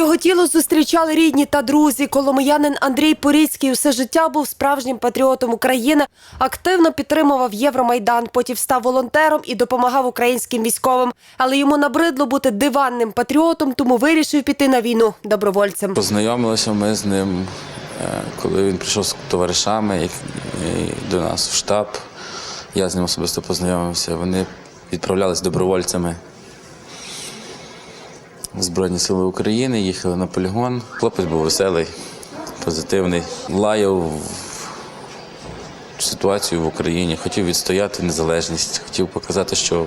Його тіло зустрічали рідні та друзі. Коломиянин Андрій Поріцький усе життя був справжнім патріотом України, активно підтримував Євромайдан, потім став волонтером і допомагав українським військовим. Але йому набридло бути диванним патріотом, тому вирішив піти на війну добровольцем. Познайомилися ми з ним, е, коли він прийшов з товаришами до нас в штаб. Я з ним особисто познайомився. Вони відправлялись добровольцями Збройні Сили України, їхали на полігон. Хлопець був веселий, позитивний, лаяв ситуацію в Україні, хотів відстояти незалежність, хотів показати, що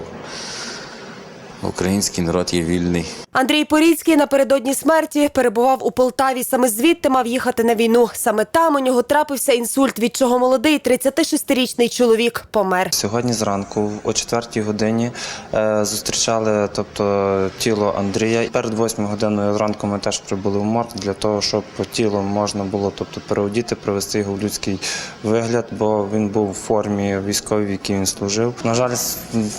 український народ є вільний. Андрій Поріцький напередодні смерті перебував у Полтаві. Саме звідти мав їхати на війну. Саме там у нього трапився інсульт, від чого молодий 36-річний чоловік помер. Сьогодні зранку, о 4 годині, е, зустрічали тобто, тіло Андрія. Перед 8 годиною ранку ми теж прибули в морг для того, щоб тіло можна було тобто, переодіти, привести його в людський вигляд, бо він був в формі військовій, в якій він служив. На жаль,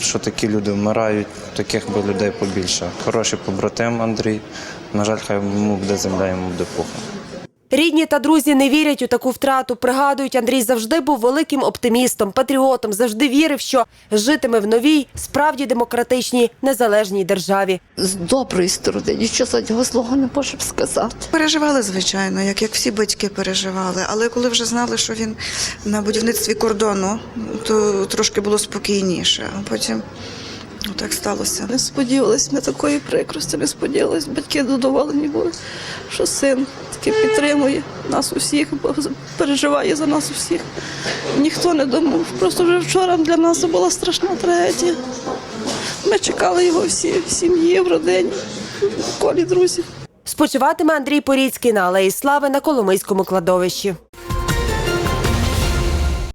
що такі люди вмирають, таких би людей побільше. Хороший побратим Андрій. На жаль, хай йому буде земля, йому буде пухом. Рідні та друзі не вірять у таку втрату. Пригадують, Андрій завжди був великим оптимістом, патріотом, завжди вірив, що житиме в новій, справді демократичній, незалежній державі. з доброї сторони, нічого за нього злого не можемо сказати. Переживали, звичайно, як, як всі батьки переживали. Але коли вже знали, що він на будівництві кордону, то трошки було спокійніше. А потім так сталося. Не сподівалися ми такої прикрості, не сподівалися. Батьки задоволені були, що син таки підтримує нас усіх, бо переживає за нас усіх. Ніхто не думав. Просто вже вчора для нас була страшна трагедія. Ми чекали його всі в сім'ї, в родині, в колі друзів. Спочиватиме Андрій Поріцький на Алеї Слави на Коломийському кладовищі.